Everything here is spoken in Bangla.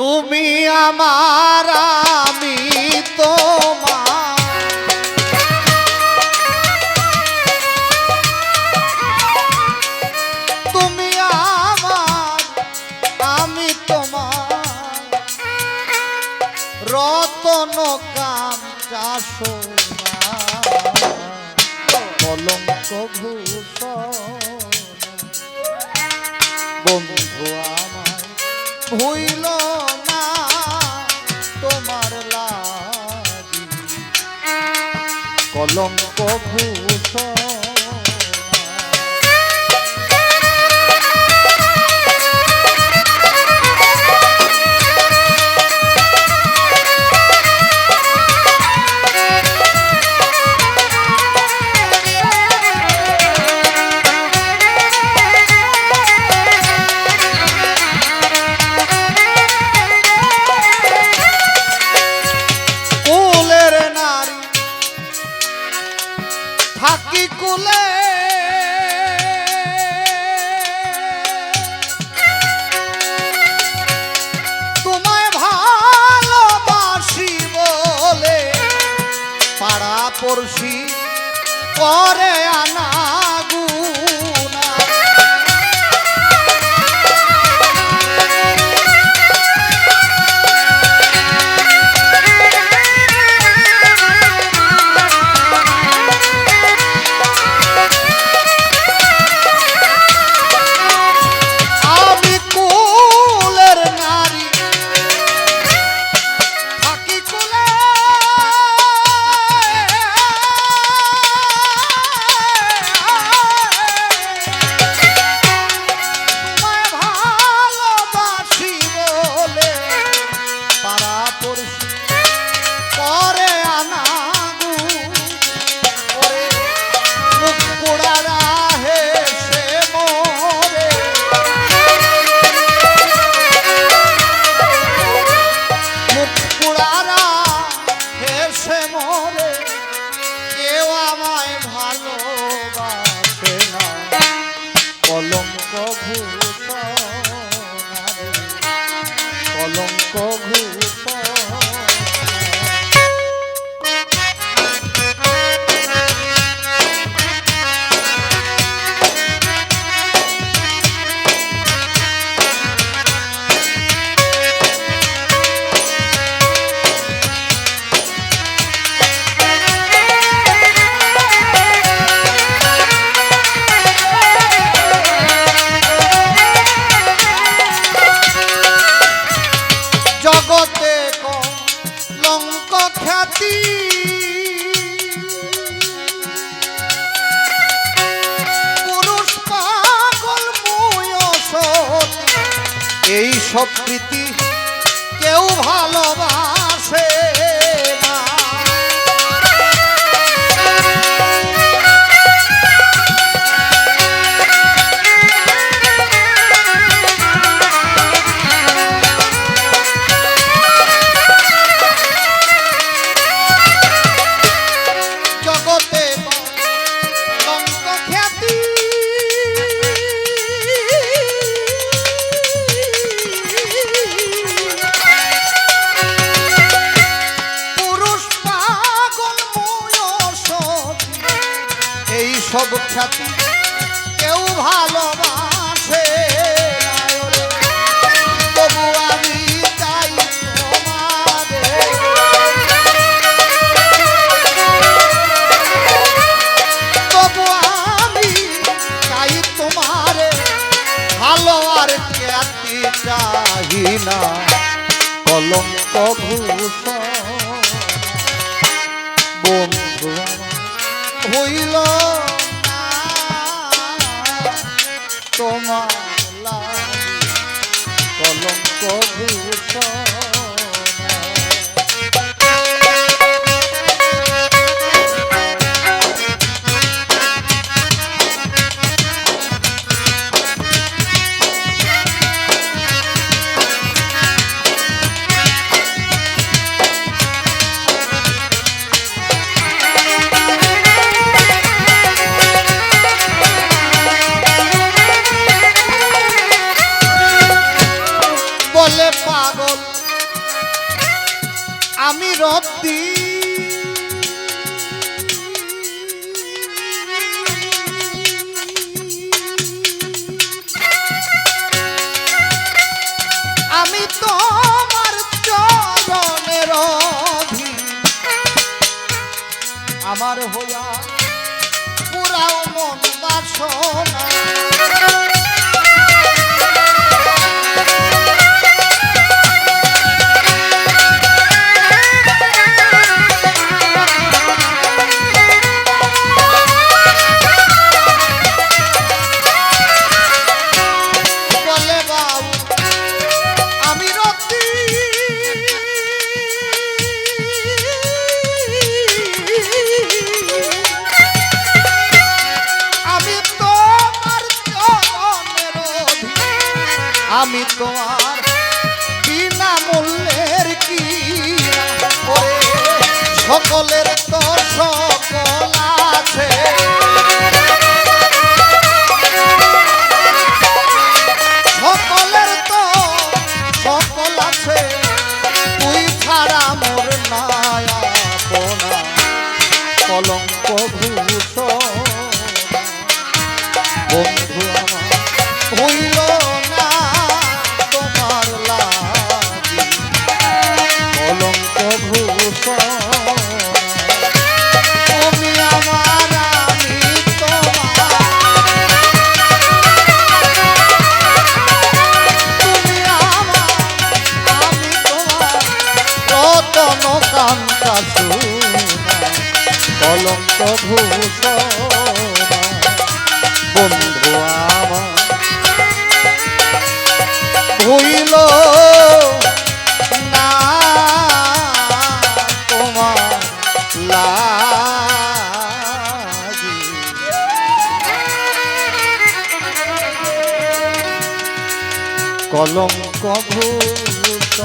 তুমি আমার আমি তুমি আমি রতন কাম চাষো কলঙ্ক ভূষণ। বন্ধু আমার ভুইল কলঙ্ক ভূষণ পড়শি করে কলঙ্ক এই সব প্রীতি কেউ ভালোবাসে। সব কেউ ভালোবাসে। তবু আমি চাই তোমারে তবু আমি চাই তোমারে ভালো আর খ্যাতি চাহি না। কলঙ্ক ভূষণ আমার হইয়া পুরাও মন বাসনা। আমি তোমার বিনামূল্যের কি সকলের তোর প্রভু বন্ধু আমার হইল না তোমার লাগি। কলম কভূত